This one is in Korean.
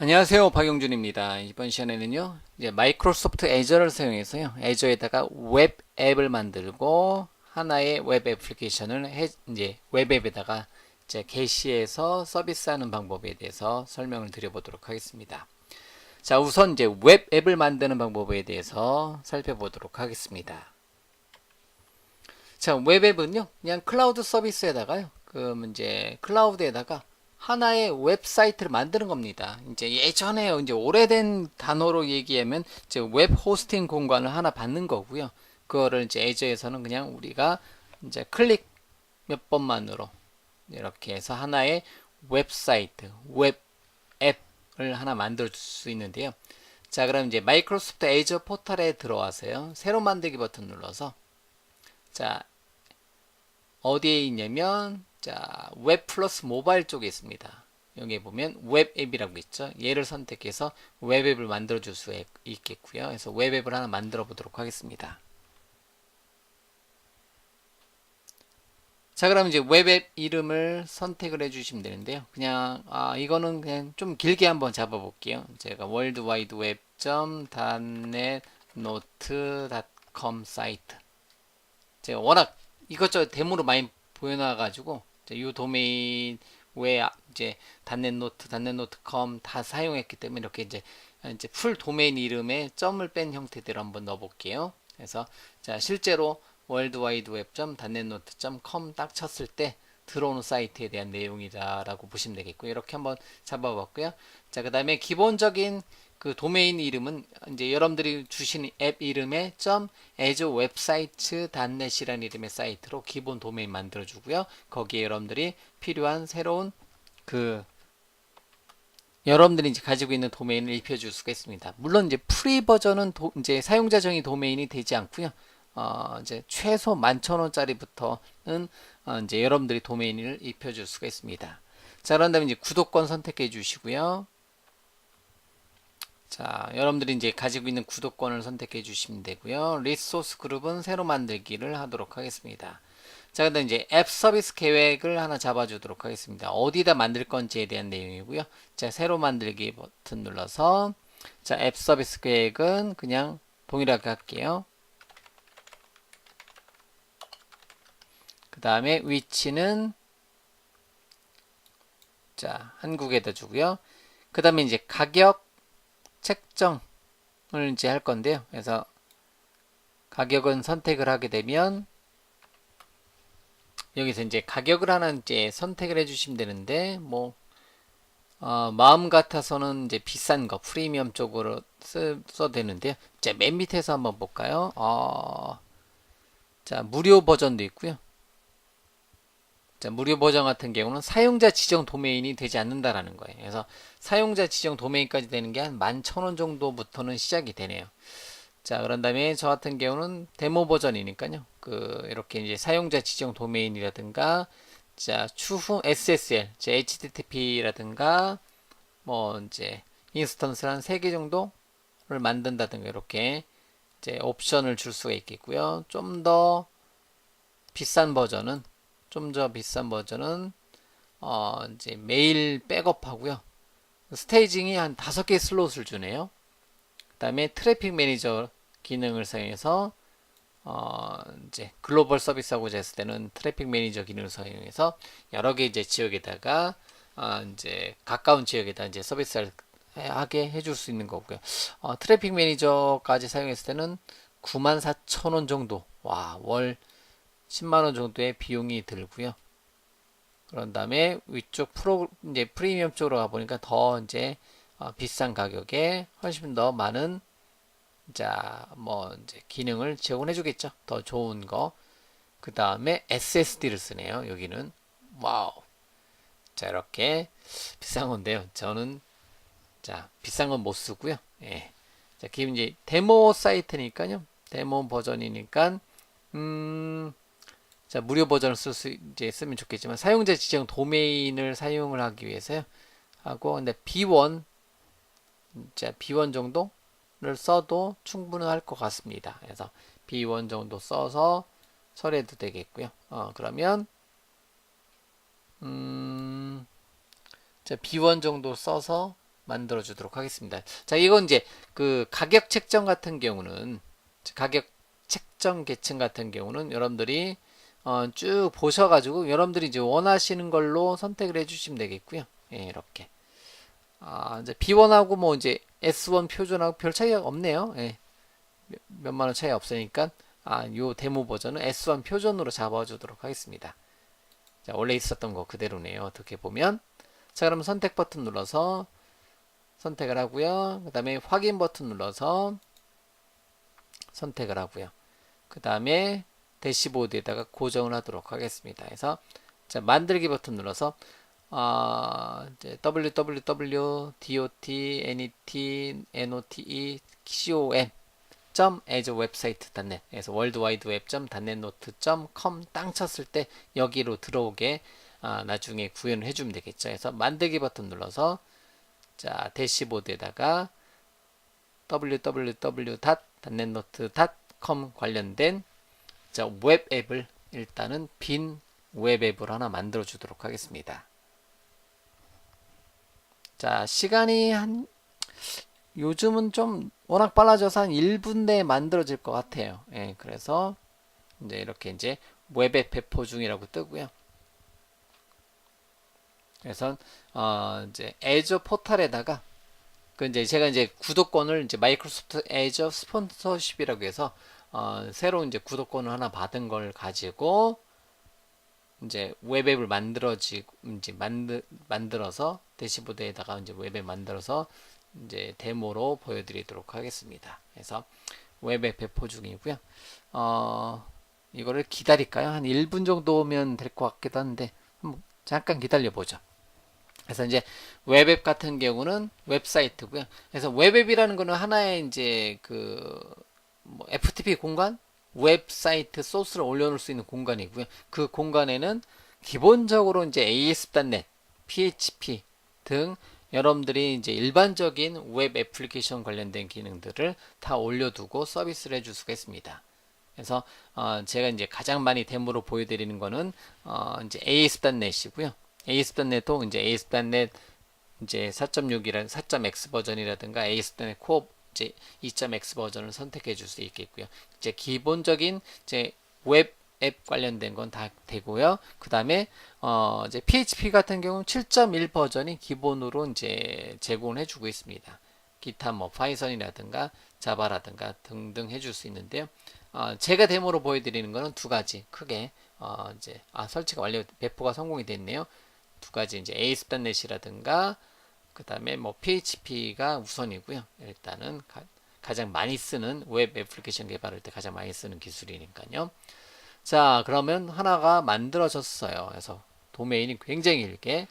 안녕하세요. 박용준입니다. 이번 시간에는요, 이제 마이크로소프트 애저를 사용해서요, 애저에다가 웹 앱을 만들고 하나의 웹 애플리케이션을 해, 이제 웹 앱에다가 이제 게시해서 서비스하는 방법에 대해서 설명을 드려보도록 하겠습니다. 자, 우선 이제 웹 앱을 만드는 방법에 대해서 살펴보도록 하겠습니다. 자, 웹 앱은요, 그냥 클라우드 서비스에다가요, 그럼 이제 클라우드에다가 하나의 웹사이트를 만드는 겁니다. 이제 예전에 이제 오래된 단어로 얘기하면 이제 웹 호스팅 공간을 하나 받는 거고요. 그거를 이제 애저에서는 그냥 우리가 이제 클릭 몇 번만으로 이렇게 해서 하나의 웹사이트, 웹 앱을 하나 만들 수 있는데요. 자, 그럼 이제 마이크로소프트 애저 포털에 들어와서요. 새로 만들기 버튼 눌러서 자, 어디에 있냐면 자, 웹 플러스 모바일 쪽에 있습니다. 여기 보면 웹 앱이라고 있죠. 얘를 선택해서 웹 앱을 만들어 줄 수 있겠고요. 그래서 웹 앱을 하나 만들어 보도록 하겠습니다. 자, 그럼 이제 웹앱 이름을 선택을 해 주시면 되는데요. 그냥 아, 이거는 그냥 좀 길게 한번 잡아 볼게요. 제가 worldwideweb.netnote.com 사이트. 제가 워낙 이것저것 데모로 많이 보여놔 가지고 이 도메인 외에 이제 단넷노트, 단넷노트컴 다 사용했기 때문에 이렇게 이제 이제 풀 도메인 이름에 점을 뺀 형태대로 한번 넣어볼게요. 그래서 자 실제로 worldwideweb.단넷노트.com 딱 쳤을 때 들어오는 사이트에 대한 내용이다라고 보시면 되겠고 이렇게 한번 잡아봤고요. 자 그 다음에 기본적인 그 도메인 이름은 이제 여러분들이 주신 앱 이름에 점 as 웹사이트 단넷이라는 이름의 사이트로 기본 도메인 만들어 주고요. 거기에 여러분들이 필요한 새로운 그 여러분들이 이제 가지고 있는 도메인을 입혀 줄 수가 있습니다. 물론 이제 프리 버전은 도, 이제 사용자 정의 도메인이 되지 않고요. 어, 이제 최소 11,000원짜리부터는 어, 이제 여러분들이 도메인을 입혀 줄 수가 있습니다. 자, 그런 다음에 이제 구독권 선택해 주시고요. 자, 여러분들이 이제 가지고 있는 구독권을 선택해 주시면 되고요. 리소스 그룹은 새로 만들기를 하도록 하겠습니다. 자, 그다음 이제 앱 서비스 계획을 하나 잡아주도록 하겠습니다. 어디다 만들 건지에 대한 내용이고요. 자, 새로 만들기 버튼 눌러서 자, 앱 서비스 계획은 그냥 동일하게 할게요. 그 다음에 위치는 자, 한국에다 주고요. 그 다음에 이제 가격 책정을 이제 할 건데요. 그래서 가격은 선택을 하게 되면 여기서 이제 가격을 하나 이제 선택을 해주시면 되는데 뭐 어, 마음 같아서는 이제 비싼 거 프리미엄 쪽으로 쓰, 써도 되는데요. 이제 맨 밑에서 한번 볼까요? 어, 자 무료 버전도 있고요. 자, 무료 버전 같은 경우는 사용자 지정 도메인이 되지 않는다라는 거예요. 그래서 사용자 지정 도메인까지 되는 게 한 11,000원 정도부터는 시작이 되네요. 자, 그런 다음에 저 같은 경우는 데모 버전이니까요. 그, 이렇게 이제 사용자 지정 도메인이라든가, 자, 추후 SSL, 제 HTTP라든가, 뭐, 이제, 인스턴스를 한 3개 정도를 만든다든가, 이렇게, 이제 옵션을 줄 수가 있겠고요. 좀 더 비싼 버전은 좀 더 비싼 버전은 어 이제 메일 백업하고요. 스테이징이 한 다섯 개 슬롯을 주네요. 그다음에 트래픽 매니저 기능을 사용해서 어 이제 글로벌 서비스하고자 했을 때는 트래픽 매니저 기능을 사용해서 여러 개 이제 지역에다가 어 이제 가까운 지역에다 이제 서비스를 하게 해줄 수 있는 거고요. 어, 트래픽 매니저까지 사용했을 때는 94,000원 정도. 와, 월 10만원 정도의 비용이 들고요. 그런 다음에 위쪽 프로, 이제 프리미엄 쪽으로 가보니까 더 이제 어, 비싼 가격에 훨씬 더 많은 자, 뭐 이제 기능을 제공해 주겠죠. 더 좋은 거. 그 다음에 SSD를 쓰네요. 여기는. 와우. 자, 이렇게 비싼 건데요. 저는 자, 비싼 건 못 쓰고요. 예. 자, 기본 이제 데모 사이트니까요. 데모 버전이니까 음, 자, 무료 버전을 쓸 수 이제 쓰면 좋겠지만 사용자 지정 도메인을 사용을 하기 위해서요. 하고 근데 B1 자, B1 정도를 써도 충분할 것 같습니다. 그래서 B1 정도 써서 처리해도 되겠고요. 어, 그러면 음, 자, B1 정도 써서 만들어 주도록 하겠습니다. 자, 이건 이제 그 가격 책정 같은 경우는 가격 책정 계층 같은 경우는 여러분들이 어, 쭉 보셔가지고 여러분들이 이제 원하시는 걸로 선택을 해주시면 되겠고요. 예, 이렇게. 아, 이제 B1하고 뭐 이제 S1 표준하고 별 차이가 없네요. 예. 몇- 몇만 원 차이 없으니까 아, 요 데모 버전은 S1 표준으로 잡아주도록 하겠습니다. 자, 원래 있었던 거 그대로네요. 어떻게 보면. 자, 그럼 선택 버튼 눌러서 선택을 하고요. 그 다음에 확인 버튼 눌러서 선택을 하고요. 그 다음에 대시보드에다가 고정을 하도록 하겠습니다. 그래서 자, 만들기 버튼 눌러서 아, 이제 www dot net note com 점 as website .net 에서 worldwideweb.netnote.com 땅 쳤을 때 여기로 들어오게 아, 나중에 구현을 해주면 되겠죠. 그래서 만들기 버튼 눌러서 자 대시보드에다가 www.netnote.com 관련된 자 웹앱을 일단은 빈 웹앱을 하나 만들어 주도록 하겠습니다. 자 시간이 한 요즘은 좀 워낙 빨라져서 한 1분 내에 만들어질 것 같아요. 예, 그래서 이제 이렇게 이제 웹앱 배포 중이라고 뜨고요. 그래서 어 이제 애저 포탈에다가 그 이제 제가 이제 구독권을 이제 마이크로소프트 애저 스폰서십이라고 해서 어 새로 이제 구독권을 하나 받은 걸 가지고 이제 웹앱을 만들어지 이제 만들 만들어서 대시보드에다가 이제 웹앱 만들어서 이제 데모로 보여드리도록 하겠습니다. 그래서 웹앱 배포 중이고요. 어 이거를 기다릴까요? 한 1분 정도면 될 것 같기도 한데 한번 잠깐 기다려 보죠. 그래서 이제 웹앱 같은 경우는 웹사이트고요. 그래서 웹앱이라는 거는 하나의 이제 그 뭐 FTP 공간, 웹사이트 소스를 올려놓을 수 있는 공간이고요. 그 공간에는 기본적으로 이제 ASP.NET, PHP 등 여러분들이 이제 일반적인 웹 애플리케이션 관련된 기능들을 다 올려두고 서비스를 해줄 수가 있습니다. 그래서 어 제가 이제 가장 많이 데모로 보여드리는 거는 어 이제 ASP.NET이고요. ASP.NET도 이제 ASP.NET 이제 4.6이라는 4.x 버전이라든가 ASP.NET 코어 이제 2.x 버전을 선택해 줄 수 있겠고요. 이제 기본적인 이제 웹 앱 관련된 건 다 되고요. 그 다음에 어 이제 PHP 같은 경우는 7.1 버전이 기본으로 이제 제공해 주고 있습니다. 기타 뭐 파이썬이라든가 자바라든가 등등 해줄 수 있는데요. 어 제가 데모로 보여드리는 거는 두 가지 크게 어 이제 아 설치가 완료 배포가 성공이 됐네요. 두 가지 이제 ASP.NET이라든가 그 다음에 뭐 PHP가 우선이고요. 일단은 가, 가장 많이 쓰는 웹 애플리케이션 개발할 때 가장 많이 쓰는 기술이니까요. 자, 그러면 하나가 만들어졌어요. 그래서 도메인이 굉장히 길게